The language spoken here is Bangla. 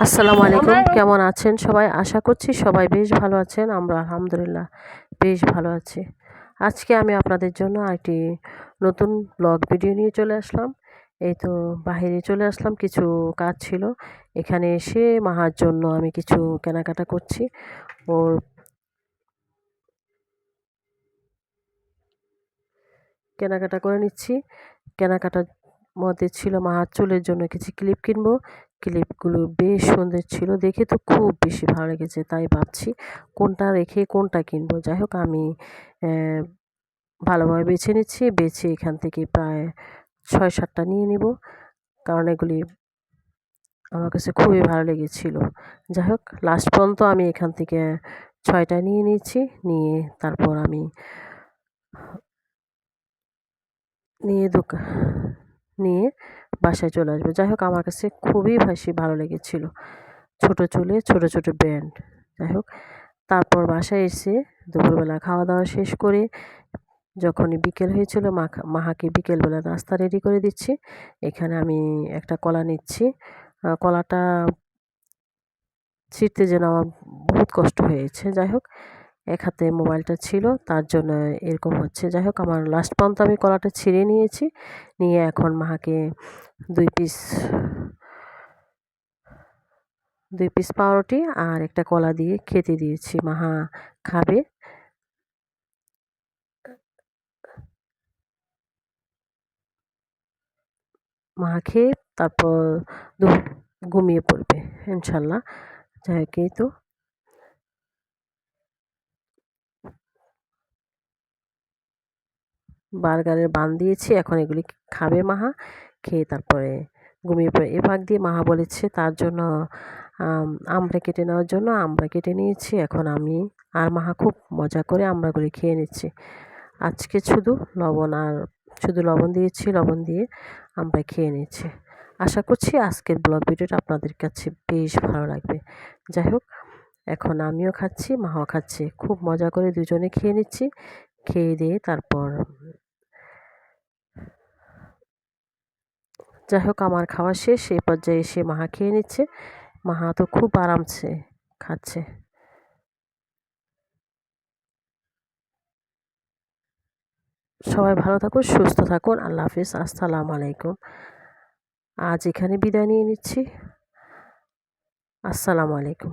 আসসালামু আলাইকুম। কেমন আছেন সবাই? আশা করছি সবাই বেশ ভালো আছেন। আমরা আলহামদুলিল্লাহ বেশ ভালো আছি। আজকে আমি আপনাদের জন্য একটি নতুন ব্লগ ভিডিও নিয়ে চলে আসলাম। এই তো বাহিরে চলে আসলাম কিছু কাজ ছিল। এখানে এসে মাহার জন্য আমি কিছু কেনাকাটা করছি। ওর কেনাকাটা করে নিচ্ছি। কেনাকাটার মধ্যে ছিল মাহার চুলের জন্য কিছু ক্লিপ কিনবো। ক্লিপগুলো বেশ সুন্দর ছিল। দেখে তো খুব বেশি ভালো লেগেছে, তাই ভাবছি কোনটা রেখে কোনটা কিনবো। যাই হোক, আমি ভালোভাবে বেছে নিচ্ছি। বেছে এখান থেকে প্রায় ছয় সাতটা নিয়ে নিব, কারণ এগুলি আমার কাছে খুবই ভালো লেগেছিল। যাই হোক লাস্ট পর্যন্ত আমি এখান থেকে ছয়টা নিয়ে নিয়েছি, নিয়ে তারপর আমি নিয়ে দোকান নিয়ে বাসায় চলে আসবে। যাই হোক, আমার কাছে খুবই ভাসি ভালো লেগেছিল। ছোট চুলে ছোট ছোট ব্যান্ড। যাই হোক, তারপর বাসায় এসে দুপুরবেলা খাওয়া দাওয়া শেষ করে যখনই বিকেল হয়েছিল মাহাকে বিকেলবেলা নাস্তা রেডি করে দিচ্ছি। এখানে আমি একটা কলা নিচ্ছি। কলাটা ছিঁড়তে যেন আমার বহুত কষ্ট হয়েছে। যাই হোক, এক হাতে মোবাইলটা ছিল, তার জন্য এরকম হচ্ছে। যাই হোক, আমার লাস্ট পর্যন্ত আমি কলাটা ছিঁড়ে নিয়েছি। নিয়ে এখন মাকে দুই পিস দুই পিস পাউরুটি আর একটা কলা দিয়ে খেতে দিয়েছি। মাহা খাবে। মাহা খেয়ে তারপর ঘুমিয়ে পড়বে, ইনশাল্লাহ। যাই তো। বার্গারের বান দিয়েছি, এখন এগুলি খাবে মাহা খেয়ে তারপরে ঘুমিয়ে পড়ে। এ ভাগ দিয়ে মা বলেছে, তার জন্য আমরা কেটে নেওয়ার জন্য আমরা কেটে নিয়েছি, এখন আমি আর মাহা খুব মজা করে আমরাগুলি খেয়ে নিচ্ছি। আজকে শুধু লবণ আর, শুধু লবণ দিয়েছি, লবণ দিয়ে আমরা খেয়ে নিচ্ছি। আশা করছি আজকের ব্লগ ভিডিওটা আপনাদের কাছে বেশ ভালো লাগবে। যাই হোক, এখন আমিও খাচ্ছি, মাও খাচ্ছে। খুব মজা করে দুজনে খেয়ে নিচ্ছি, খেয়ে দিয়ে তারপর যাই হোক, আমার খাওয়া শেষ। সেই পর্যায়ে এসে মাহা খেয়ে নিচ্ছে। মাহা তো খুব আরামসে খাচ্ছে। সবাই ভালো থাকুন, সুস্থ থাকুন। আল্লাহ হাফিজ। আসসালাম আলাইকুম। আজ এখানে বিদায় নিয়ে নিচ্ছি। আসসালামু আলাইকুম।